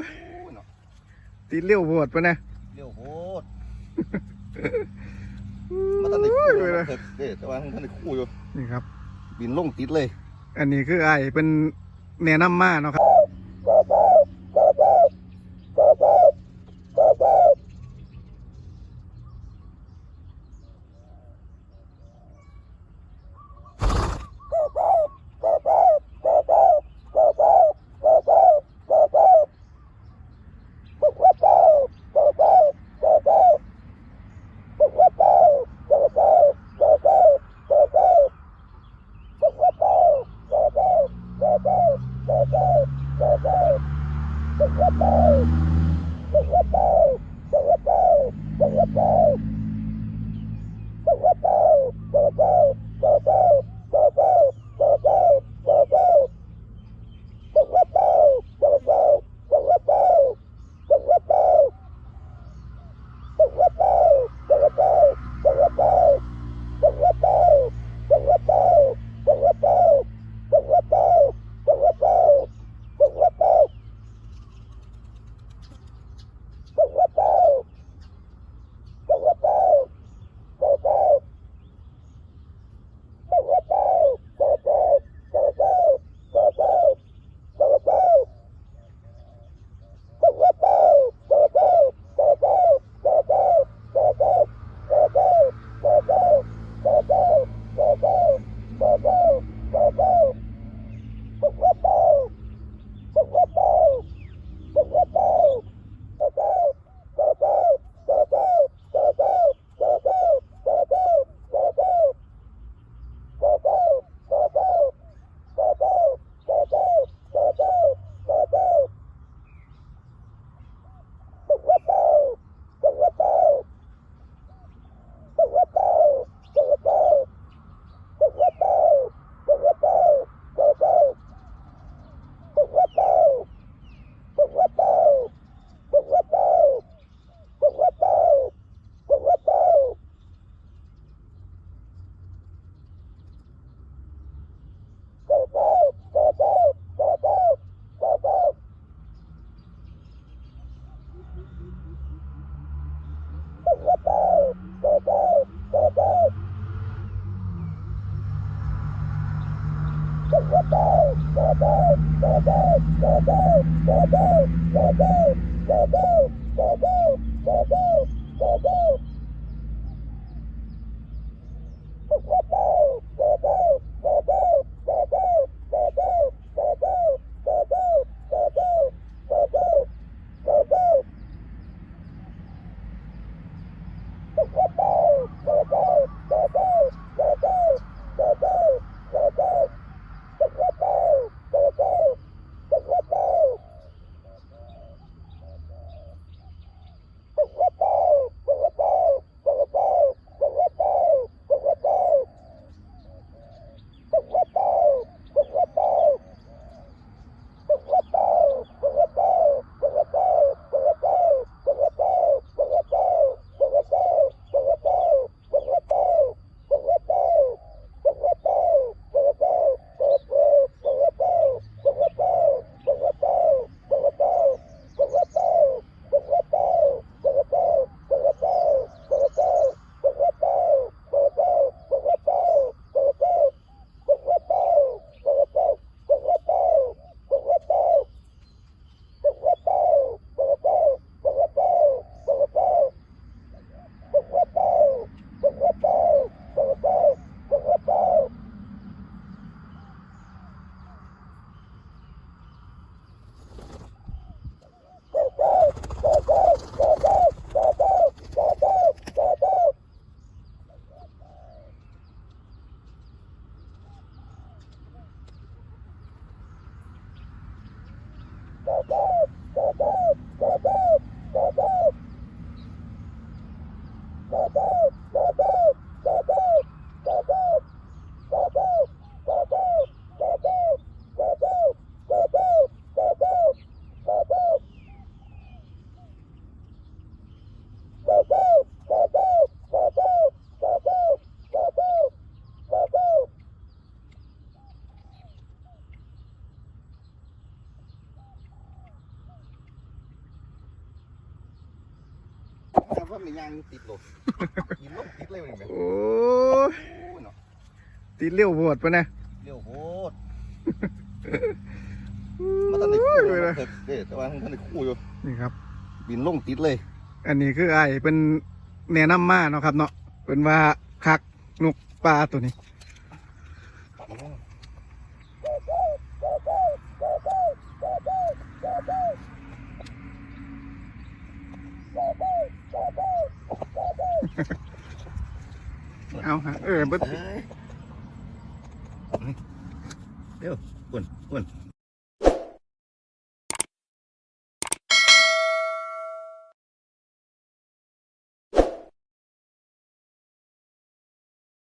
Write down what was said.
ยติดเลี้ยวโหดปะนะเลี้ยวโหดมาตั้งแต่คู่โอ้อยู่ยเถิดเด้แต่ว่าตั้งแต่คู่อยู่นี่ครับ บินลงติดเลย อันนี้คือไอ้เป็นแนะนำมาเนาะครับ เในยางติดโลดบินลงติดเลยนี่แม่โอ้ยโอ้ยเนาะติดเลี้ยวโหดปะนะเร็วโพดมาทันได้คู่อยู่เถิดเด้แต่ว่าท่านได้คู่อยู่นี่ครับ บินลงติดเลย อันนี้คือไอ้เป็นแนะนำมาเนาะครับเนาะเป็นว่าคักนกปลาตัวนี้ เอาฮะเออเบิดเร็วปุ่นปุ่น